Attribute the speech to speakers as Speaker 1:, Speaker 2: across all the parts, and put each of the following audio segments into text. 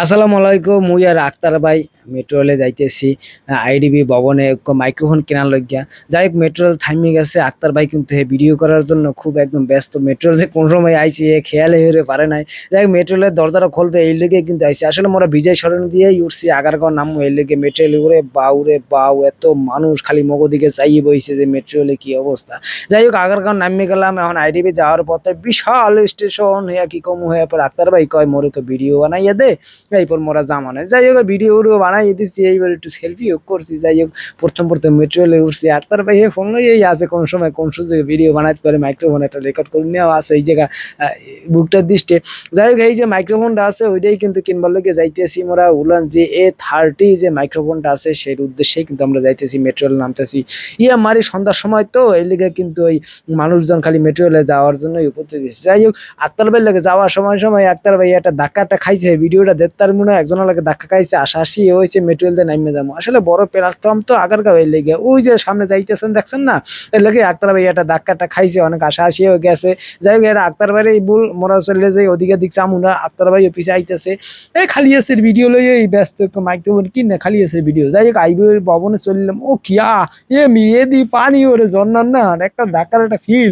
Speaker 1: আসসালামু আলাইকুম, মুই আর আক্তার ভাই মেট্রো রেলে যাইতেছি। আইডিবি ভবনে মাইক্রোফোন কেনার লজ্ঞা যাই হোক মেট্রো রেল থামি গেছে। আক্তার ভাই কিন্তু হে ভিডিও করার জন্য খুব একদম ব্যস্ত। মেট্রো রেল যে কোন সময় আইছি, এ খেয়ালে হয়ে পারে নাই। যাই হোক মেট্রো রেলের দরজাটা খুলবে, এই লেগে কিন্তু আইছি। আসলে মোরা বিজয় সরণ দিয়েই উঠছি, আগারগাঁও নামবো, এই লেগে মেট্রো উড়ে বাউরে বাউ, এত মানুষ খালি মগো দিকে চাইয়ে বইছে যে মেট্রো রেলে কি অবস্থা। যাই হোক আগারগাঁও নামিয়ে গেলাম, এখন আইডিবি যাওয়ার পথে বিশাল স্টেশন হইয়া কি কম হয়ে পর আক্তার ভাই কয়, মোরে ভিডিও বানাইয়া দে। এরপর মোরা জামানে। যাই হোক ভিডিও উডিও বানাই দিচ্ছি এইবার একটু সেলফিও করছি। যাই হোক প্রথম প্রথম মেট্রো রেলে উঠছি। আক্তার ভাই হে ফোন লইয়াই আছে কোন সময় কোন সুযোগে ভিডিও বানাইতে পারে মাইক্রোফোন একটা রেকর্ড করে নেওয়া আছে এই জায়গা বুকটার দৃষ্টে। যাই হোক এই যে মাইক্রোফোনটা আছে, ওইটাই কিন্তু কিনবার লোকে যাইতেছি মোরা উলান যে এ থার্টি যে মাইক্রোফোনটা আছে, সেই উদ্দেশ্যে কিন্তু আমরা যাইতেছি মেট্রো রেল নামতেছি। ইয়া মারি সন্ধ্যার সময় তো, এই লিগে কিন্তু ওই মানুষজন খালি মেট্রিয়েলে যাওয়ার জন্যই উপস্থিত যাই হোক আক্তার ভাই লাগে যাওয়ার সময় সময় আক্তার ভাই একটা ধাক্কাটা খাইছে ভিডিওটা দেখতার মনে হয় একজনের লাগে ধাক্কা খাইছে আশা আসি হয়েছে মেট্রো দিয়ে নাইমে যাব। আসলে বড় প্ল্যাটফর্ম তো আগারগাঁও এই লেগে। ওই যে সামনে যাইতেছেন, দেখছেন না? এর লেগে আক্তার ভাই একটা ধাক্কাটা খাইছে, অনেক আশা আসি হয়ে গেছে। যাই হোক এটা আক্তার ভাইয়ের এই ভুল মোরা চলে যাই ওদিকে দিক চামুনা আক্তার ভাই অফিসে আইতেছে। এই খালি এসের ভিডিও লই এই ব্যস্ত মাইক্রোফোন না খালি এসের ভিডিও যাই হোক, আইবি ভবনে চললাম ও কিয়া এ মেয়ে দি পানি ওরে ঝর্ণার না একটা ঢাকার একটা ফিল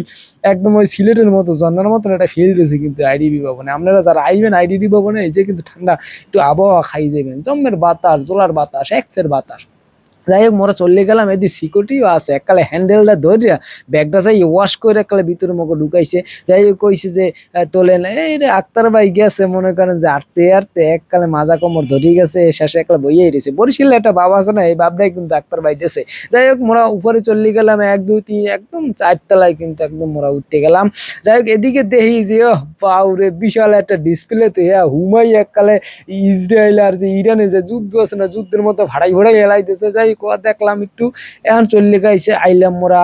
Speaker 1: একদম ওই সিলেটের মতো জন্নার মতো একটা ফিল দিয়েছে কিন্তু আইডিবি ভবনে। আপনারা যারা আইবেন আইডিবি ভবনে, এই যে কিন্তু ঠান্ডা। একটু আবহাওয়া খাই যাবেন জম্মের বাতাস জোলার বাতাস এক্সের বাতাস। যাই হোক মোরা চলে গেলাম এদি সিকিউরিটিও আছে, এককালে হ্যান্ডেলটা ধরিয়া ব্যাগটা যাই ওয়াশ করে এককালে ভিতরে মুখে ঢুকাইছে। যাই হোক কইছে যে তোলেন এই রে আক্তার ভাই গেছে, মনে করেন যে আটতে আটতে এককালে মাজা কোমর ধরে গেছে, শেষে একলা বইয়েই রয়েছে বরিশালে একটা বাবা আছে না, এই বাবটাই কিন্তু আক্তার ভাই দিয়েছে যাই হোক মোরা উপরে চলে গেলাম, এক, দুই, তিন, একদম চারতলায় কিন্তু একদম মোরা উঠতে গেলাম। যাই হোক এদিকে দেখি যে বাউরে, বিশাল একটা ডিসপ্লে তো হ্যাঁ হুমাই এককালে ইসরায়েল আর যে ইরানের যে যুদ্ধ আছে না, যুদ্ধের মতো ভাড়াই ভাড়াই হেলাই দিতেছে যাই হোক কোয়া দেখলাম একটু, এখন চল্লি গাইছে আইলাম মোরা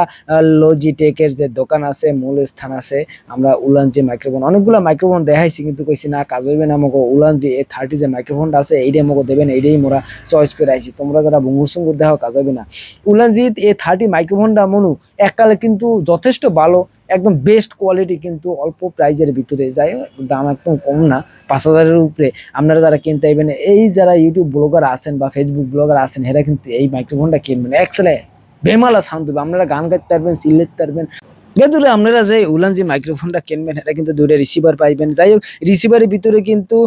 Speaker 1: লজিটেকের যে দোকান আছে মূল স্থান আছে, আমরা উলান যে মাইক্রোফোন অনেকগুলো মাইক্রোফোন দেখাইছি, কিন্তু কইছি না, কাজ হইবে না, আমাকে উলান যে এ থার্টি যে মাইক্রোফোনটা আছে, এইটাই আমাকে দেবেন, এইটাই মোরা চয়েস করে আইছি। তোমরা যারা বুঙ্গুর সুঙ্গুর দেখো কাজ হবে না। উলানজিৎ এ থার্টি মাইক্রোফোনটা মনু, এককালে কিন্তু যথেষ্ট ভালো। একদম বেস্ট কোয়ালিটি কিন্তু অল্প প্রাইজের ভিতরে। যাই দাম একদম কম না। পাঁচ হাজারের উপরে আপনারা যারা কিনতে আইবেন এই যারা ইউটিউব ব্লগার আছেন বা ফেসবুক ব্লগার আছেন, এরা কিন্তু এই মাইক্রোফোনটা কিনবেন। এক্সেলে বেমালা সাউন্ড দেবে। আপনারা গান গাইতে পারবেন চিল্লাতে পারবেন। দূরে আপনারা যে উলান যে মাইক্রোফোনটা কিনবেন এটা কিন্তু দূরে রিসিভার পাইবেন। যাই হোক রিসিভারের ভিতরে কিন্তু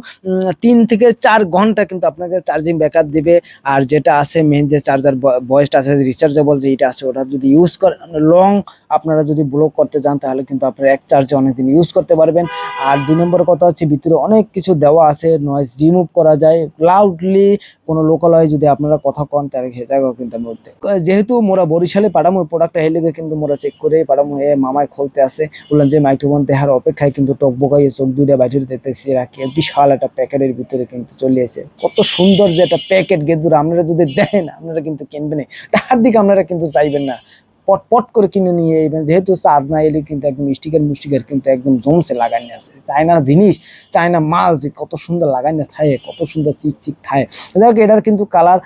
Speaker 1: তিন থেকে চার ঘণ্টা কিন্তু আপনাকে চার্জিং ব্যাকআপ দিবে। আর যেটা আছে মেন যে চার্জার ভয়েসটা আছে রিচার্জেবল যেটা আছে, ওটা যদি ইউজ করেন লং আপনারা যদি ব্লক করতে চান, তাহলে কিন্তু আপনারা এক চার্জে অনেকদিন ইউজ করতে পারবেন। আর দুই নম্বর কথা হচ্ছে, ভিতরে অনেক কিছু দেওয়া আছে নয়েজ রিমুভ করা যায়। লাউডলি কোনো লোকালয়ে যদি আপনারা কথা কন, তাহলে সেটাও কিন্তু বলতে যেহেতু মোরা বরিশালে পাঠামো প্রোডাক্টটা হেলে কিন্তু মোরা চেক করে পাঠামো এ মামায় খুলতে আসে। বললাম যে মাইক্রোফোন দেহার অপেক্ষায় কিন্তু টক বোকাইয়ে চোখ দুইটা বাইরে দেখতেছি রাখি বিশাল একটা প্যাকেটের ভিতরে কিন্তু চলে এসে কত সুন্দর যে একটা প্যাকেট গেদুর, আপনারা যদি দেন, আপনারা কিন্তু কিনবেন তার দিকে আপনারা কিন্তু চাইবেন না। পট পট করে কিনে নিয়ে যাবেন যেহেতু চার্জ না এলে কিন্তু একদম মিষ্টিকার মিষ্টিকার কিন্তু একদম জমসে লাগানি আছে। চায়নার জিনিস, চায়না মাল যে কত সুন্দর লাগানি থাকে কত সুন্দর চিক চিক থাকে যাই হোক, এটার কিন্তু কালার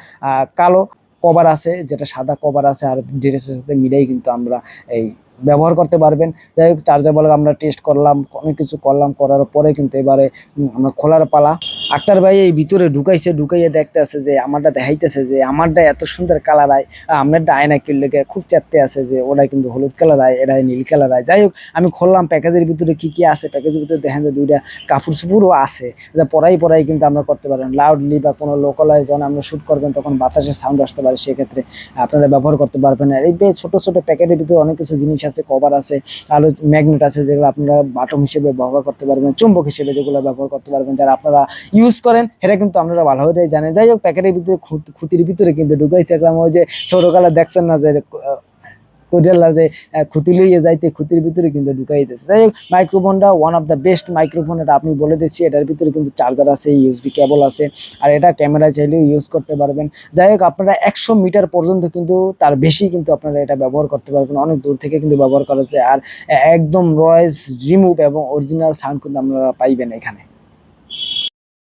Speaker 1: কালো কভার আছে, যেটা সাদা কভার আছে আর ড্রেসের সাথে মিলাই কিন্তু আমরা এই ব্যবহার করতে পারবেন। যাই হোক চার্জেবল আমরা টেস্ট করলাম, অনেক কিছু করলাম, করার পরে কিন্তু এবারে আমরা খোলার পালা আক্তার ভাই এই ভিতরে ঢুকাইছে, ঢুকাইয়ে দেখতে আছে যে, আমারটা দেখাইতেছে যে, আমারটা এত সুন্দর কালার আয় আমারটা আয়না কিনলে খুব চারতে আছে যে, ওটা কিন্তু হলুদ কালার আয় এটা নীল কালার আয়। যাই হোক, আমি খুললাম প্যাকেজের ভিতরে কি কি আছে? প্যাকেজের ভিতরে দেখেন যে, দুইটা কাপড় চুপুরও আছে। যা পরাই পরাই কিন্তু আমরা করতে পারেন। লাউডলি বা কোনো লোকালয়ে যখন আমরা শ্যুট করবেন, তখন বাতাসের সাউন্ড আসতে পারে, সেক্ষেত্রে আপনারা ব্যবহার করতে পারবেন। আর এই ছোট ছোট প্যাকেটের ভিতরে অনেক কিছু জিনিস আছে কভার আছে আলো ম্যাগনেট আছে যেগুলো আপনারা বাটম হিসেবে ব্যবহার করতে পারবেন, চুম্বক হিসেবে যেগুলো ব্যবহার করতে পারবেন, যারা আপনারা ইউজ করেন, এটা কিন্তু আপনারা ভালোভাবেই জানেন। যাই হোক প্যাকেটের ভিতরে খুঁত- খুঁতির ভিতরে কিন্তু ঢুকাই থাকলাম ওই যে ছোটকালে দেখছেন না যে কোরিয়ালা যে খুঁতি লইয়ে যাইতে, খুঁতির ভিতরে কিন্তু ঢুকাই দিতেছে যাই হোক মাইক্রোফোনটা one of the best microphone এটা আপনি বলে দিচ্ছি, এটার ভিতরে কিন্তু চার্জার আছে ইউএসবি কেবল আছে, আর এটা ক্যামেরা চাইলেও ইউজ করতে পারবেন। যাই হোক, আপনারা একশো মিটার পর্যন্ত কিন্তু, তার বেশি কিন্তু আপনারা এটা ব্যবহার করতে পারবেন, অনেক দূর থেকে কিন্তু ব্যবহার করা যায়। আর একদম রয়েস রিমুভ এবং অরিজিনাল সাউন্ড কিন্তু আপনারা পাইবেন এখানে।